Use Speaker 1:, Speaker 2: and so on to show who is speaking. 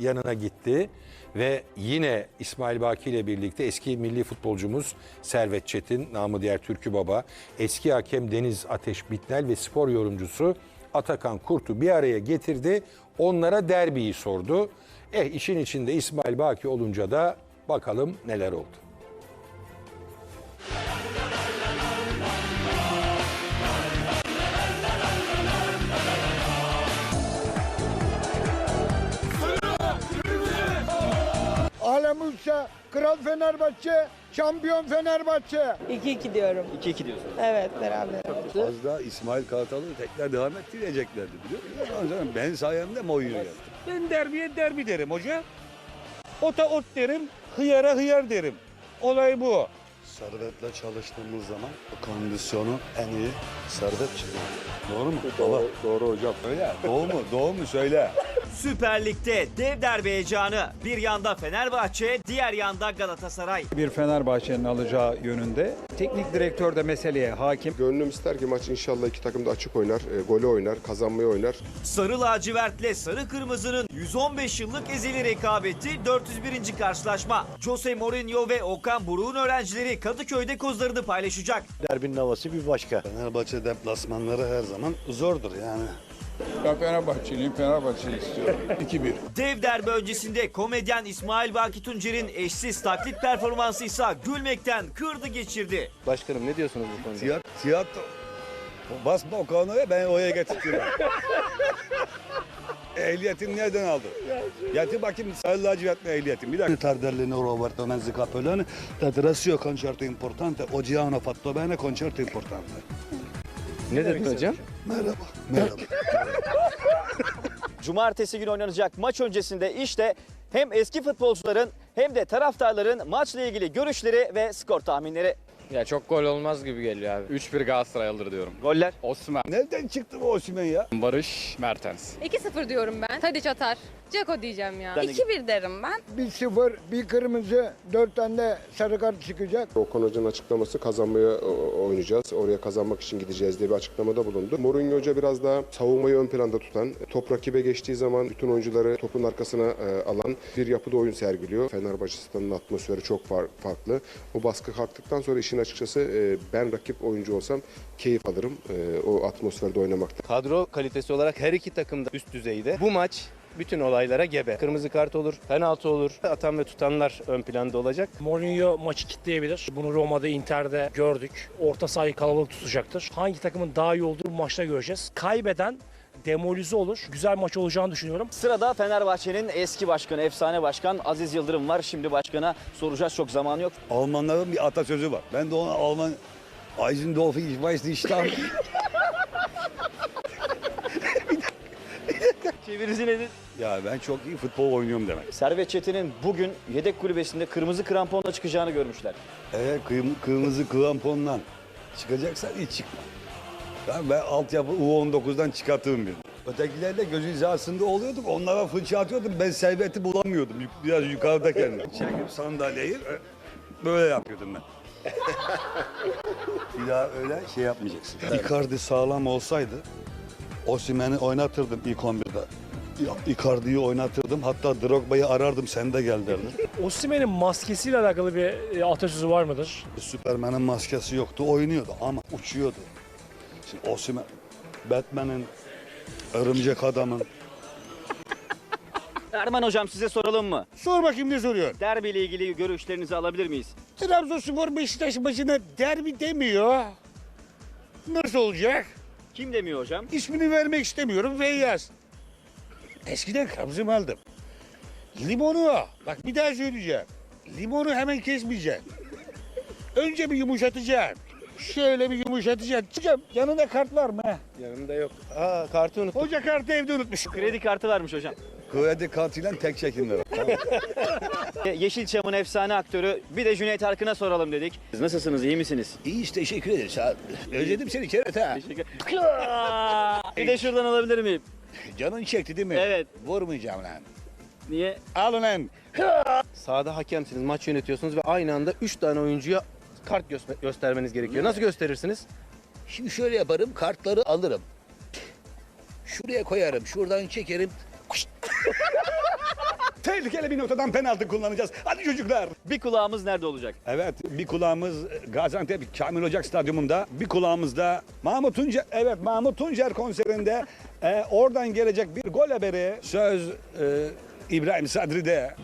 Speaker 1: yanına gitti ve yine İsmail Baki ile birlikte eski milli futbolcumuz Servet Çetin, namı diğer Türkü Baba, eski hakem Deniz Ateş Bitnel ve spor yorumcusu Atakan Kurt'u bir araya getirdi. Onlara derbiyi sordu. Eh işin içinde İsmail Baki olunca da bakalım neler oldu.
Speaker 2: Alem Usta, Kral Fenerbahçe, Şampiyon Fenerbahçe.
Speaker 3: 2-2 diyorum.
Speaker 4: 2-2 diyorsun.
Speaker 3: Evet beraber.
Speaker 5: Az daha İsmail Kartal'ı tekrar devam ettireceklerdi biliyor musun? Ben sayemde mi oyunu yaptı?
Speaker 6: Ben derbiye derbi derim hoca. Ota ot derim, hıyara hıyar derim. Olay bu.
Speaker 5: Servet'le çalıştığımız zaman kondisyonu en iyi Servet çıkıyor. Doğru mu? Doğru, doğru hocam. Öyle. Doğru mu? Doğru mu? Söyle.
Speaker 4: Süper Lig'de dev derbi heyecanı. Bir yanda Fenerbahçe, diğer yanda Galatasaray.
Speaker 7: bir Fenerbahçe'nin alacağı yönünde. Teknik direktör de meseleye hakim.
Speaker 8: Gönlüm ister ki maç inşallah iki takım da açık oynar, e, golü oynar, kazanmayı oynar.
Speaker 4: Sarı lacivertle sarı kırmızının 115 yıllık ezeli rekabeti 401. karşılaşma. Jose Mourinho ve Okan Buruk'un öğrencileri Kadıköy'de kozlarını paylaşacak.
Speaker 5: Derbinin havası bir başka. Fenerbahçe deplasmanları her zaman zordur yani.
Speaker 6: Ben Fenerbahçeliyim, Fenerbahçe istiyorum. 2-1.
Speaker 4: Dev derbi öncesinde komedyen İsmail Baki Tuncer'in eşsiz taklit performansı ise gülmekten kırdı geçirdi.
Speaker 9: Başkanım ne diyorsunuz bu konuda?
Speaker 5: Tiyatro, tiyatro. Basma o konuya ben oraya getirtiyorum. Ehliyetin nereden aldın? Getir bakayım sarı lacivert mi ehliyetin? Bir dakika. Tardelli Roberto Menzi Capellani, Federazione Concerto Importante, Oceano Fatto Bene Concerto Importante.
Speaker 9: Ne dedin hocam?
Speaker 5: Merhaba, merhaba.
Speaker 4: Cumartesi günü oynanacak maç öncesinde işte hem eski futbolcuların hem de taraftarların maçla ilgili görüşleri ve skor tahminleri.
Speaker 9: Ya çok gol olmaz gibi geliyor abi. 3-1 Galatasaray alır diyorum.
Speaker 4: Goller.
Speaker 9: Osman,
Speaker 5: Nereden çıktı bu Osimhen ya?
Speaker 9: Barış, Mertens.
Speaker 10: 2-0 diyorum ben. Tadiç atar. Ceko diyeceğim ya.
Speaker 4: Ben de-
Speaker 10: 2-1 derim ben.
Speaker 2: Bir sıfır, bir kırmızı, dört tane de sarı kart çıkacak.
Speaker 8: Okan Hoca'nın açıklaması kazanmaya o- oynayacağız, oraya kazanmak için gideceğiz diye bir açıklamada bulundu. Mourinho Hoca biraz daha savunmayı ön planda tutan, top rakibe geçtiği zaman bütün oyuncuları topun arkasına e, alan bir yapıda oyun sergiliyor. Fenerbahçe stadının atmosferi çok far- farklı. O baskı kalktıktan sonra işin açıkçası e, ben rakip oyuncu olsam keyif alırım e, o atmosferde oynamaktan.
Speaker 9: Kadro kalitesi olarak her iki takım da üst düzeyde. Bu maç bütün olaylara gebe. Kırmızı kart olur, penaltı olur. Atan ve tutanlar ön planda olacak.
Speaker 6: Mourinho maçı kitleyebilir. Bunu Roma'da, Inter'de gördük. Orta sahayı kalabalık tutacaktır. Hangi takımın daha iyi olduğu bu maçta göreceğiz. Kaybeden demolize olur. Güzel maç olacağını düşünüyorum.
Speaker 4: Sırada Fenerbahçe'nin eski başkanı, efsane başkan Aziz Yıldırım var. Şimdi başkana soracağız çok zaman yok.
Speaker 5: Almanların bir atasözü var. Ben de ona Alman Eisendorf, ich weiß nicht
Speaker 4: Çevirisi nedir?
Speaker 5: Ya ben çok iyi futbol oynuyorum demek.
Speaker 4: Servet Çetin'in bugün yedek kulübesinde kırmızı kramponla çıkacağını görmüşler.
Speaker 5: Eğer kırm- kırmızı krampondan çıkacaksan hiç çıkma. Ben, ben altyapı U19'dan çıkartırım bir. Ötekilerle göz hizasında oluyorduk. Onlara fırça atıyordum. Ben serveti bulamıyordum. Biraz yukarıda kendim. Çekip sandalyeyi ö, böyle yapıyordum ben. bir daha öyle şey yapmayacaksın. Icardi sağlam olsaydı Osimhen'i oynatırdım ilk 11'de. Ya, Icardi'yi oynatırdım. Hatta Drogba'yı arardım sen de gel derdim.
Speaker 6: Osimhen'in maskesiyle alakalı bir e, atasözü var mıdır?
Speaker 5: Süpermen'in maskesi yoktu, oynuyordu ama uçuyordu. Şimdi Osimhen, Batman'in, Örümcek Adam'ın,
Speaker 4: Erman hocam size soralım mı?
Speaker 6: Sor bakayım ne soruyor?
Speaker 4: Derbi ile ilgili görüşlerinizi alabilir miyiz?
Speaker 6: Trabzonspor Beşiktaş maçına derbi demiyor. Nasıl olacak?
Speaker 4: Kim demiyor hocam?
Speaker 6: İsmini vermek istemiyorum Feyyaz. Eskiden kabzım aldım. Limonu, bak bir daha söyleyeceğim. Limonu hemen kesmeyeceksin. Önce bir yumuşatacaksın. Şöyle bir yumuşatacaksın. Çıkacağım. Yanında kart var mı?
Speaker 9: Yanımda yok. Aa kartı unuttum.
Speaker 6: Hoca kartı evde unutmuş.
Speaker 4: Kredi kartı varmış hocam.
Speaker 5: Kredi kartıyla tek.
Speaker 4: E, Yeşilçam'ın efsane aktörü bir de Cüneyt Arkın'a soralım dedik. Siz nasılsınız, iyi misiniz?
Speaker 6: İyi teşekkür ederiz. Özledim seni Kerem ha.
Speaker 4: Teşekkür Bir de şuradan alabilir miyim?
Speaker 6: Canın çekti değil mi?
Speaker 4: Evet.
Speaker 6: Vurmayacağım lan.
Speaker 4: Niye?
Speaker 6: Al lan.
Speaker 9: Sahada hakemsiniz, maç yönetiyorsunuz ve aynı anda 3 tane oyuncuya kart göster- göstermeniz gerekiyor. Nasıl gösterirsiniz?
Speaker 6: Şimdi şöyle yaparım, kartları alırım. Şuraya koyarım, şuradan çekerim.
Speaker 5: Tehlikeli bir noktadan penaltı kullanacağız. Hadi çocuklar.
Speaker 4: Bir kulağımız nerede olacak?
Speaker 5: Evet bir kulağımız Gaziantep Kamil Ocak Stadyumunda. Bir kulağımız da Mahmut Tuncer, evet Mahmut Tuncer konserinde e, oradan gelecek bir gol haberi. Söz e, İbrahim Sadri'de.